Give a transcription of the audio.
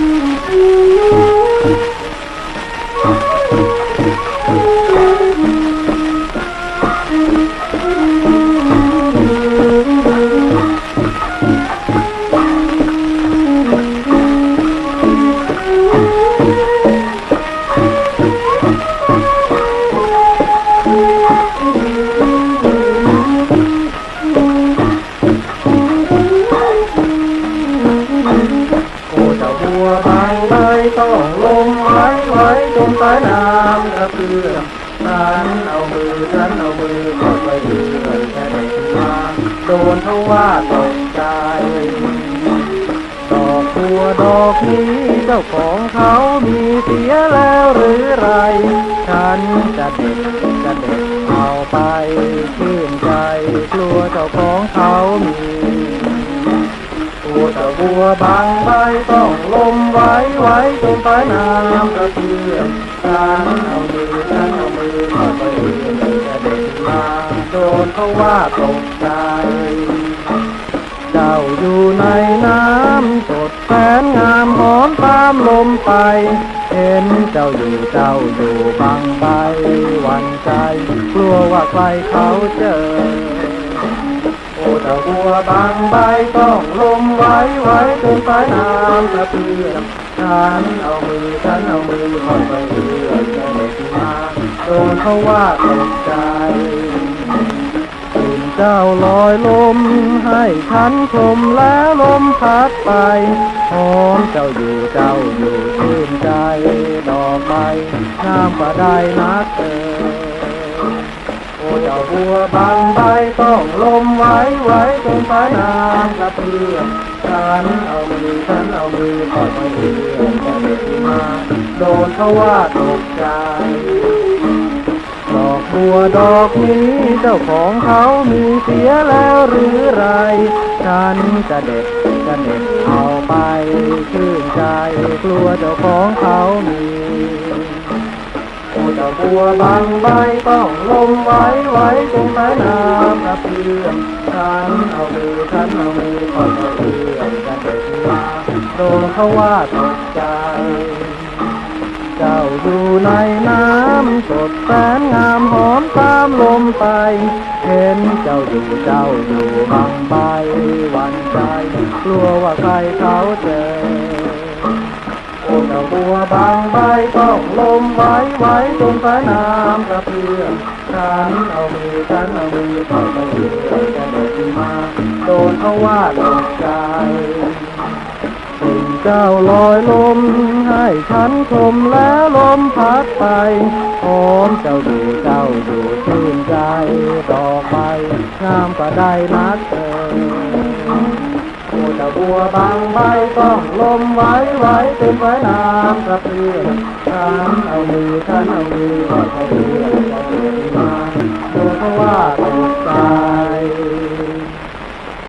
โบางใบต้องลมไว้ไว้จนสายน้ำกระเพื่อมฉันเอามือฉันเอามือกดไปเรื่อยแค่เด็กมาโดนเขาว่าตกใจดอกบัวดอกนี้เจ้าของเขามีเสียแล้วหรือไร ฉันจะเด็ดจะเด็ดเอาไปชื่นใจกลัวเจ้าของเขามี บัวบางใบต้องลมไว้ไว้จนสายน้ำกระเพื่อมฉันเอามือฉันเอามือเข้าไปเรื่อยจะเด็กมาโดนเขาว่าตกใจเจ้าอยู่ในน้ำสดแสนงามหอมตามลมไป เห็นเจ้าอยู่เจ้าอยู่บางใบหวันใจ กลัวว่าใครเขาเจอ ตะบัวบางใบต้องลมไว้ไว้จนสายน้ำกระเพื่อมฉันเอามือฉันเอามือคอยไปเรื่อจะเด็กมาโดนเขาว่าตกใจตื่นเจ้าลอยลมให้ฉันชมแล้วลมพัดไปหอมเจ้าอยู่เจ้าอยู่ชื่นใจดอกไม้งามกว่าได้นักเธออ เจ้าบัวบางใบต้องลมไว้ไว้จนสายน้ำกระเพื่อมฉันเอามือฉันเอามือคอยไปเรื่อยจะเด็กมาโดนเขาว่าตกใจดอกบัวดอกนี้เจ้าของเขามีเสียแล้วหรือไร ฉันจะเด็ดจะเด็ดเอาไปชื่นใจกลัวเจ้าของเขา มีโอ้เจ้าบัวบางใบต้องลมไว้ไว้จนสายน้ำกระเพื่อมฉันเอามือฉันเอามือคอยกระเพื่อมจะเด็ดมาโดนเขาว่าตกใจ เจ้าอยู่ในน้ำสดแสนงามหอมตามลมไป เห็นเจ้าอยู่เจ้าอยู่บางใบหวันใจกลัวว่าใครเขาเจอาบัวบางใบต้องลมไว้ไว้จนสายน้ำกระเพื่อมฉันเอามือฉันเอามือเข้าไปเรื่อจะเด็ดมาโดนเขาว่าตกใจสิ่งเจ้าลอยลมให้ฉันชมแล้วลมพัดไปหอมเจ้าอยู่เจ้าอยู่ชื่นใจดอกใบงามกว่าได้นักเธ บัวบางใบต้องลมไว้ไว้เต็มไว้น้ำกระเพื่อมฉันเอามือฉันเอามือก็เอยจะเดินมา